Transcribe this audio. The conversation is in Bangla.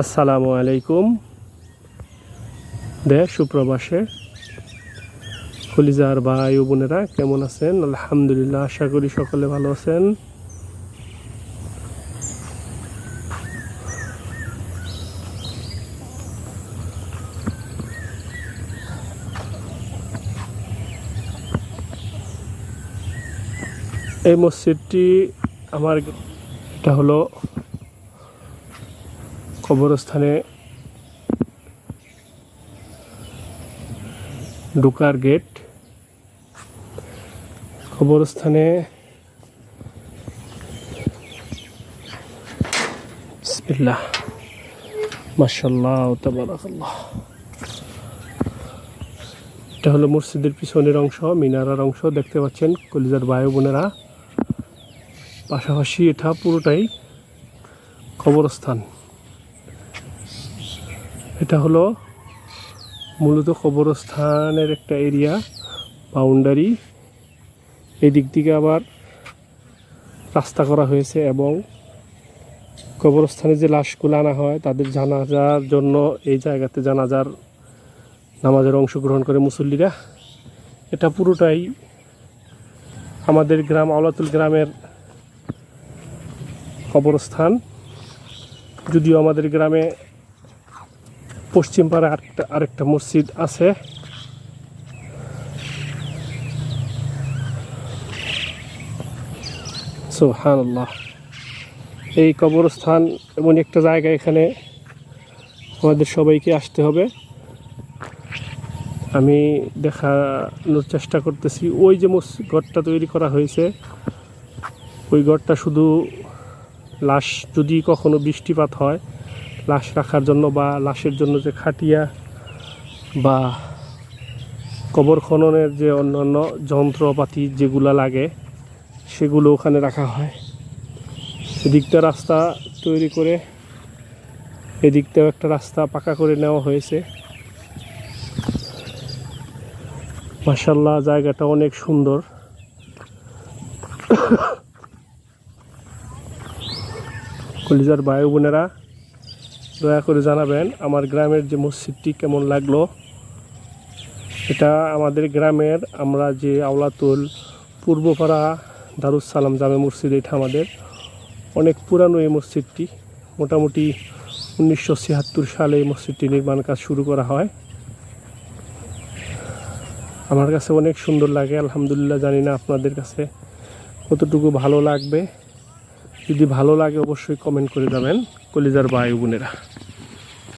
আসসালামু আলাইকুম। দেশ সুপ্রবাসে কলিজার ভাই ও বোনেরা কেমন আছেন? আলহামদুলিল্লাহ, আশা করি সকলে ভালো আছেন। এই মসজিদটি আমার, এটা হলো কবরস্থানে ঢোকার গেট। কবরস্থানে এটা হলো মসজিদের পিছনের অংশ, মিনারার অংশ, দেখতে পাচ্ছেন কলিজার বায়ু বোনেরা। পাশাপাশি এটা পুরোটাই কবরস্থান। এটা হলো মূলত কবরস্থানের একটা এরিয়া বাউন্ডারি এদিক দিকে আবার রাস্তা করা হয়েছে এবং কবরস্থানে যে লাশগুলো আনা হয়, তাদের জানাজার জন্য এই জায়গাতে জানাজার নামাজের অংশগ্রহণ করে মুসল্লিরা। এটা পুরোটাই আমাদের গ্রাম, আওলাতুল গ্রামের কবরস্থান। যদিও আমাদের গ্রামে পশ্চিম পাড়ে আরেকটা আরেকটা মসজিদ আছে। সুবহানাল্লাহ। এই কবরস্থান এমন একটা জায়গা এখানে আমাদের সবাইকে আসতে হবে। আমি দেখানোর চেষ্টা করতেছি। ওই যে ঘরটা তৈরি করা হয়েছে, ওই ঘরটা শুধু লাশ যদি কখনো বৃষ্টিপাত হয় লাশ রাখার জন্য বা লাশের জন্য যে খাটিয়া বা কবর খননের যে অন্যান্য যন্ত্রপাতি যেগুলো লাগে, সেগুলো ওখানে রাখা হয়। এদিকটা রাস্তা তৈরি করে এদিকটাও একটা রাস্তা পাকা করে নেওয়া হয়েছে। মাসাল্লাহ জায়গাটা অনেক সুন্দর। কলিজার বায়ু বোনেরা দয়া করে জানাবেন আমার গ্রামের যে মসজিদটি কেমন লাগল। এটা আমাদের গ্রামের আমরা যে আওলাতুল পূর্বপাড়া দারুসালাম জামে মসজিদ, এটা আমাদের অনেক পুরানো এই মসজিদটি। মোটামুটি উনিশশো ছিয়াত্তর সালে এই মসজিদটি নির্মাণ কাজ শুরু করা হয়। আমার কাছে অনেক সুন্দর লাগে, আলহামদুলিল্লাহ জানি না আপনাদের কাছে কতটুকু ভালো লাগবে। যদি ভালো লাগে অবশ্যই কমেন্ট করে যাবেন। কলিজার ভাই বোনেরা।